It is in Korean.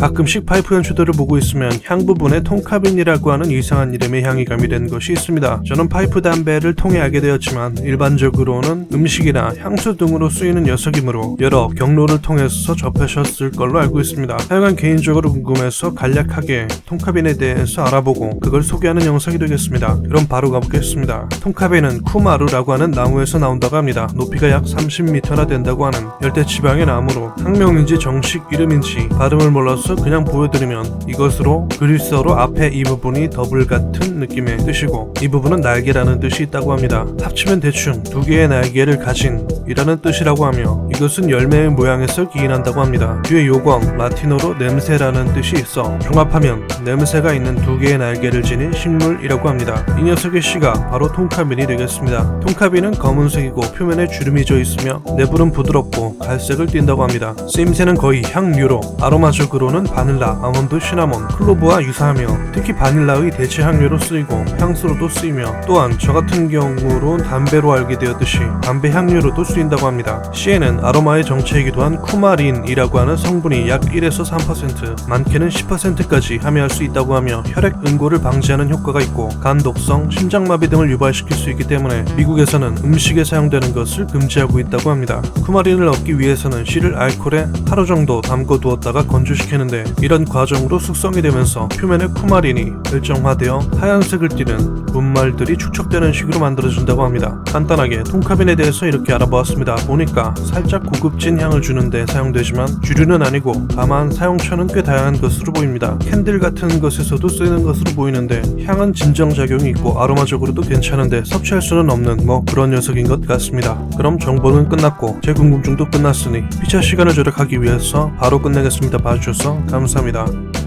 가끔씩 파이프 연주들을 보고 있으면 향 부분에 통카빈이라고 하는 이상한 이름의 향이 가미된 것이 있습니다. 저는 파이프 담배를 통해 알게 되었지만 일반적으로는 음식이나 향수 등으로 쓰이는 녀석이므로 여러 경로를 통해서 접하셨을 걸로 알고 있습니다. 하여간 개인적으로 궁금해서 간략하게 통카빈에 대해서 알아보고 그걸 소개하는 영상이 되겠습니다. 그럼 바로 가보겠습니다. 통카빈은 쿠마루라고 하는 나무에서 나온다고 합니다. 높이가 약 30m나 된다고 하는 열대 지방의 나무로 학명인지 정식 이름인지 발음을 몰라서 그냥 보여드리면 이것으로 그리스어로 앞에 이 부분이 더블 같은 느낌의 뜻이고 이 부분은 날개라는 뜻이 있다고 합니다. 합치면 대충 두 개의 날개를 가진 이라는 뜻이라고 하며 이것은 열매의 모양에서 기인한다고 합니다. 뒤에 요광 라틴어로 냄새라는 뜻이 있어 종합하면 냄새가 있는 두 개의 날개를 지닌 식물이라고 합니다. 이 녀석의 씨가 바로 통카빈이 되겠습니다. 통카빈은 검은색이고 표면에 주름이 져 있으며 내부는 부드럽고 갈색을 띈다고 합니다. 쓰임새는 거의 향유로 아로마적으로는 바닐라, 아몬드, 시나몬, 클로브와 유사하며 특히 바닐라의 대체 향료로 쓰이고 향수로도 쓰이며 또한 저 같은 경우로 담배로 알게 되었듯이 담배 향료로도 쓰인다고 합니다. 씨에는 아로마의 정체이기도 한 쿠마린이라고 하는 성분이 약 1에서 3% 많게는 10%까지 함유할 수 있다고 하며 혈액 응고를 방지하는 효과가 있고 간 독성, 심장마비 등을 유발시킬 수 있기 때문에 미국에서는 음식에 사용되는 것을 금지하고 있다고 합니다. 쿠마린을 얻기 위해서는 씨를 알코올에 하루 정도 담궈 두었다가 건조시키는 데 이런 과정으로 숙성이 되면서 표면에 쿠마린이 결정화되어 하얀색을 띠는 분말들이 축적되는 식으로 만들어진다고 합니다. 간단하게 통카빈에 대해서 이렇게 알아보았습니다. 보니까 살짝 고급진 향을 주는데 사용되지만 주류는 아니고 다만 사용처는 꽤 다양한 것으로 보입니다. 캔들 같은 것에서도 쓰이는 것으로 보이는데 향은 진정작용이 있고 아로마적으로도 괜찮은데 섭취할 수는 없는 뭐 그런 녀석인 것 같습니다. 그럼 정보는 끝났고 제 궁금증도 끝났으니 피차 시간을 절약하기 위해서 바로 끝내겠습니다. 봐주셔서 감사합니다.